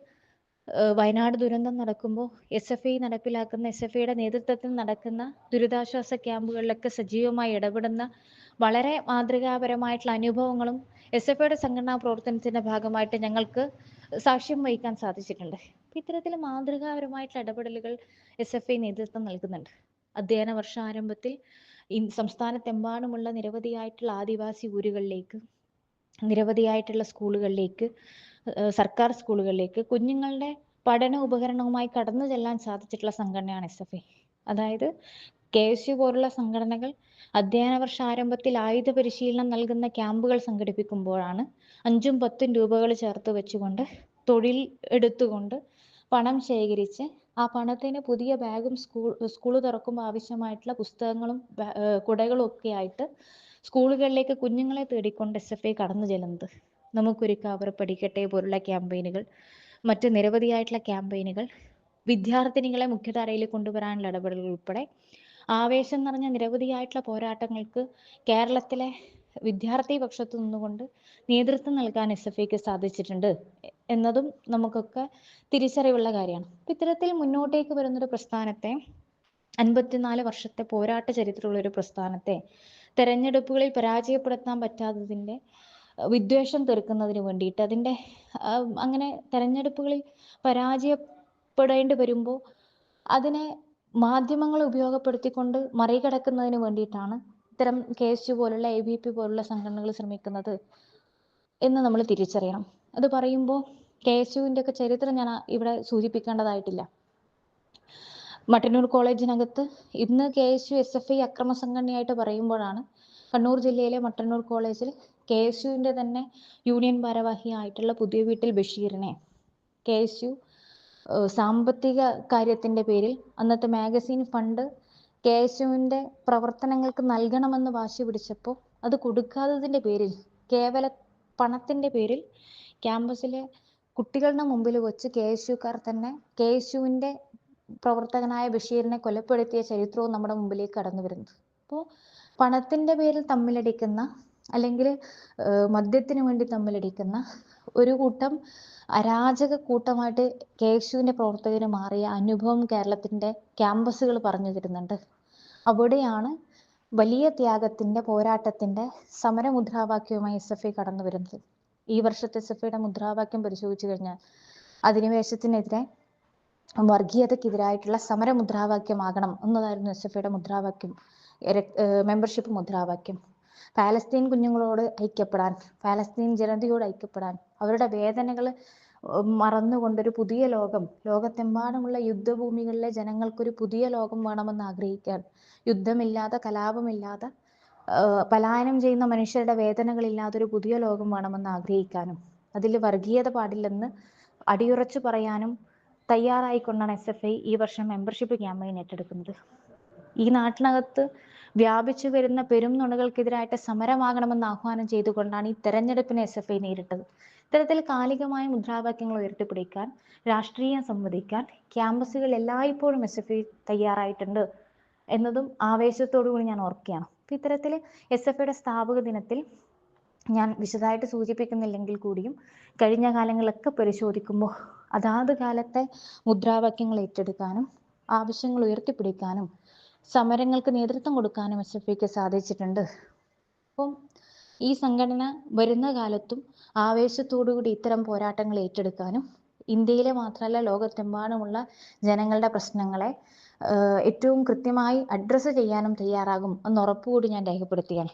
വയനാട് ദുരന്തം നടക്കുമ്പോൾ എസ് എഫ് ഐ നടപ്പിലാക്കുന്ന എസ് എഫ് ഐയുടെ നേതൃത്വത്തിൽ നടക്കുന്ന ദുരിതാശ്വാസ ക്യാമ്പുകളിലൊക്കെ സജീവമായി ഇടപെടുന്ന വളരെ മാതൃകാപരമായിട്ടുള്ള അനുഭവങ്ങളും എസ് എഫ് ഐയുടെ സംഘടനാ പ്രവർത്തനത്തിന്റെ ഭാഗമായിട്ട് ഞങ്ങൾക്ക് സാക്ഷ്യം വഹിക്കാൻ സാധിച്ചിട്ടുണ്ട്. ഇത്തരത്തിൽ മാതൃകാപരമായിട്ടുള്ള ഇടപെടലുകൾ എസ് എഫ് ഐ നേതൃത്വം നൽകുന്നുണ്ട്. അധ്യയന വർഷാരംഭത്തിൽ സംസ്ഥാനത്തെമ്പാടുമുള്ള നിരവധിയായിട്ടുള്ള ആദിവാസി ഊരുകളിലേക്ക് നിരവധിയായിട്ടുള്ള സ്കൂളുകളിലേക്ക് സർക്കാർ സ്കൂളുകളിലേക്ക് കുഞ്ഞുങ്ങളുടെ പഠന ഉപകരണവുമായി കടന്നു ചെല്ലാൻ സാധിച്ചിട്ടുള്ള സംഘടനയാണ് എസ് എഫ് ഐ. അതായത് കെ എസ് യു പോലുള്ള സംഘടനകൾ അധ്യയന വർഷ ആരംഭത്തിൽ ആയുധ പരിശീലനം നൽകുന്ന ക്യാമ്പുകൾ സംഘടിപ്പിക്കുമ്പോഴാണ് അഞ്ചും പത്തും രൂപകൾ ചേർത്ത് വെച്ചുകൊണ്ട് തൊഴിൽ എടുത്തുകൊണ്ട് പണം ശേഖരിച്ച് ആ പണത്തിന് പുതിയ ബാഗും സ്കൂൾ സ്കൂൾ തുറക്കുമ്പോൾ ആവശ്യമായിട്ടുള്ള പുസ്തകങ്ങളും കുടകളും ഒക്കെ ആയിട്ട് സ്കൂളുകളിലേക്ക് കുഞ്ഞുങ്ങളെ തേടിക്കൊണ്ട് എസ് എഫ് ഐ കടന്നു ചെല്ലുന്നത്. നമുക്കൊരുക്ക അവർ പഠിക്കട്ടെ പോലുള്ള ക്യാമ്പയിനുകൾ മറ്റ് നിരവധിയായിട്ടുള്ള ക്യാമ്പയിനുകൾ വിദ്യാർത്ഥിനികളെ മുഖ്യധാരയിൽ കൊണ്ടുവരാനുള്ള ഇടപെടലുകൾ ഉൾപ്പെടെ ആവേശം നിറഞ്ഞ നിരവധിയായിട്ടുള്ള പോരാട്ടങ്ങൾക്ക് കേരളത്തിലെ വിദ്യാർത്ഥി പക്ഷത്തു നിന്നുകൊണ്ട് നേതൃത്വം നൽകാൻ എസ് എഫ് ഐക്ക് സാധിച്ചിട്ടുണ്ട് എന്നതും നമുക്കൊക്കെ തിരിച്ചറിവുള്ള കാര്യമാണ്. അപ്പൊ ഇത്തരത്തിൽ മുന്നോട്ടേക്ക് വരുന്നൊരു പ്രസ്ഥാനത്തെ അൻപത്തിനാല് വർഷത്തെ പോരാട്ട ചരിത്രമുള്ള ഒരു പ്രസ്ഥാനത്തെ തെരഞ്ഞെടുപ്പുകളിൽ പരാജയപ്പെടുത്താൻ പറ്റാത്തതിന്റെ വിദ്വേഷം തീർക്കുന്നതിന് വേണ്ടിയിട്ട് അതിന്റെ അങ്ങനെ തെരഞ്ഞെടുപ്പുകളിൽ പരാജയപ്പെടേണ്ടി വരുമ്പോൾ അതിനെ മാധ്യമങ്ങൾ ഉപയോഗപ്പെടുത്തിക്കൊണ്ട് മറികടക്കുന്നതിന് വേണ്ടിയിട്ടാണ് ഇത്തരം കെ എസ് യു പോലുള്ള എ ബി പി പോലുള്ള സംഘടനകൾ ശ്രമിക്കുന്നത് എന്ന് നമ്മൾ തിരിച്ചറിയണം. അത് പറയുമ്പോൾ കെ എസ് യുവിന്റെ ഒക്കെ ചരിത്രം ഞാൻ ഇവിടെ സൂചിപ്പിക്കേണ്ടതായിട്ടില്ല. മട്ടന്നൂർ കോളേജിനകത്ത് ഇന്ന് K S U S F I അക്രമ സംഘടനയായിട്ട് പറയുമ്പോഴാണ് കണ്ണൂർ ജില്ലയിലെ മട്ടന്നൂർ കോളേജിൽ കെ എസ് യുവിന്റെ തന്നെ യൂണിയൻ ഭാരവാഹിയായിട്ടുള്ള പുതിയ വീട്ടിൽ ബഷീറിനെ കെ എസ് യു സാമ്പത്തിക കാര്യത്തിന്റെ പേരിൽ അന്നത്തെ മാഗസിൻ ഫണ്ട് കെ എസ് പ്രവർത്തനങ്ങൾക്ക് നൽകണമെന്ന് വാശി പിടിച്ചപ്പോൾ അത് കൊടുക്കാത്തതിന്റെ പേരിൽ കേവല പണത്തിന്റെ പേരിൽ ക്യാമ്പസിലെ കുട്ടികളുടെ മുമ്പിൽ വെച്ച് കെ തന്നെ കെ പ്രവർത്തകനായ ബഷീറിനെ കൊലപ്പെടുത്തിയ ചരിത്രവും നമ്മുടെ മുമ്പിലേക്ക് കടന്നു വരുന്നത്. അപ്പോൾ പണത്തിന്റെ പേരിൽ തമ്മിലടിക്കുന്ന അല്ലെങ്കിൽ മദ്യത്തിന് വേണ്ടി തമ്മിലടിക്കുന്ന ഒരു കൂട്ടം അരാജക കൂട്ടമായിട്ട് കെ എസ് മാറിയ അനുഭവം കേരളത്തിന്റെ ക്യാമ്പസുകൾ പറഞ്ഞു തരുന്നുണ്ട്. അവിടെയാണ് വലിയ ത്യാഗത്തിന്റെ പോരാട്ടത്തിന്റെ സമരമുദ്രാവാക്യവുമായി എസ് എഫ് ഐ കടന്നു വരുന്നത്. ഈ വർഷത്തെ എസ് എഫ് ഐയുടെ മുദ്രാവാക്യം പരിശോധിച്ചു കഴിഞ്ഞാൽ അധിനിവേശത്തിനെതിരെ വർഗീയതക്കെതിരായിട്ടുള്ള സമരമുദ്രാവാക്യമാകണം എന്നതായിരുന്നു എസ് എഫ് ഐയുടെ മുദ്രാവാക്യം മെമ്പർഷിപ്പ് മുദ്രാവാക്യം. പാലസ്തീൻ കുഞ്ഞുങ്ങളോട് ഐക്യപ്പെടാൻ പാലസ്തീൻ ജനതയോട് ഐക്യപ്പെടാൻ അവരുടെ വേദനകൾ മറന്നുകൊണ്ടൊരു പുതിയ ലോകം ലോകത്തെമ്പാടുമുള്ള യുദ്ധഭൂമികളിലെ ജനങ്ങൾക്കൊരു പുതിയ ലോകം വേണമെന്ന് ആഗ്രഹിക്കാൻ യുദ്ധമില്ലാതെ കലാപമില്ലാതെ പലായനം ചെയ്യുന്ന മനുഷ്യരുടെ വേദനകളില്ലാതെ ഒരു പുതിയ ലോകം വേണമെന്ന് ആഗ്രഹിക്കാനും അതിൽ വർഗീയത പാടില്ലെന്ന് അടിയുറച്ചു പറയാനും തയ്യാറായിക്കൊണ്ടാണ് എസ് എഫ് ഐ ഈ വർഷം മെമ്പർഷിപ്പ് ക്യാമ്പയിൻ ഏറ്റെടുക്കുന്നത്. ഈ നാട്ടിനകത്ത് വ്യാപിച്ചു വരുന്ന പെരും നുണകൾക്കെതിരായിട്ട് സമരമാകണമെന്ന് ആഹ്വാനം ചെയ്തുകൊണ്ടാണ് ഈ തെരഞ്ഞെടുപ്പിനെ എസ് എഫ് ഐ നേരിട്ടത്. ഇത്തരത്തിൽ കാലികമായ മുദ്രാവാക്യങ്ങൾ ഉയർത്തിപ്പിടിക്കാൻ രാഷ്ട്രീയം സംവദിക്കാൻ ക്യാമ്പസുകൾ എല്ലായ്പ്പോഴും എസ് എഫ് ഐ തയ്യാറായിട്ടുണ്ട് എന്നതും ആവേശത്തോടു കൂടി ഞാൻ ഓർക്കുകയാണ്. അപ്പൊ ഇത്തരത്തിൽ എസ് എഫ് ഐയുടെ സ്ഥാപക ദിനത്തിൽ ഞാൻ വിശദമായിട്ട് സൂചിപ്പിക്കുന്നില്ലെങ്കിൽ കൂടിയും കഴിഞ്ഞ കാലങ്ങളൊക്കെ പരിശോധിക്കുമ്പോൾ അതാത് കാലത്തെ മുദ്രാവാക്യങ്ങൾ ഏറ്റെടുക്കാനും ആവശ്യങ്ങൾ ഉയർത്തിപ്പിടിക്കാനും സമരങ്ങൾക്ക് നേതൃത്വം കൊടുക്കാനും എസ് എഫ് ഐക്ക് സാധിച്ചിട്ടുണ്ട്. അപ്പം ഈ സംഘടന വരുന്ന കാലത്തും ആവേശത്തോടുകൂടി ഇത്തരം പോരാട്ടങ്ങൾ ഏറ്റെടുക്കാനും ഇന്ത്യയിലെ മാത്രമല്ല ലോകത്തെമ്പാടുമുള്ള ജനങ്ങളുടെ പ്രശ്നങ്ങളെ ഏറ്റവും കൃത്യമായി അഡ്രസ്സ് ചെയ്യാനും തയ്യാറാകും എന്ന് ഉറപ്പുകൂടി ഞാൻ രേഖപ്പെടുത്തുകയാണ്.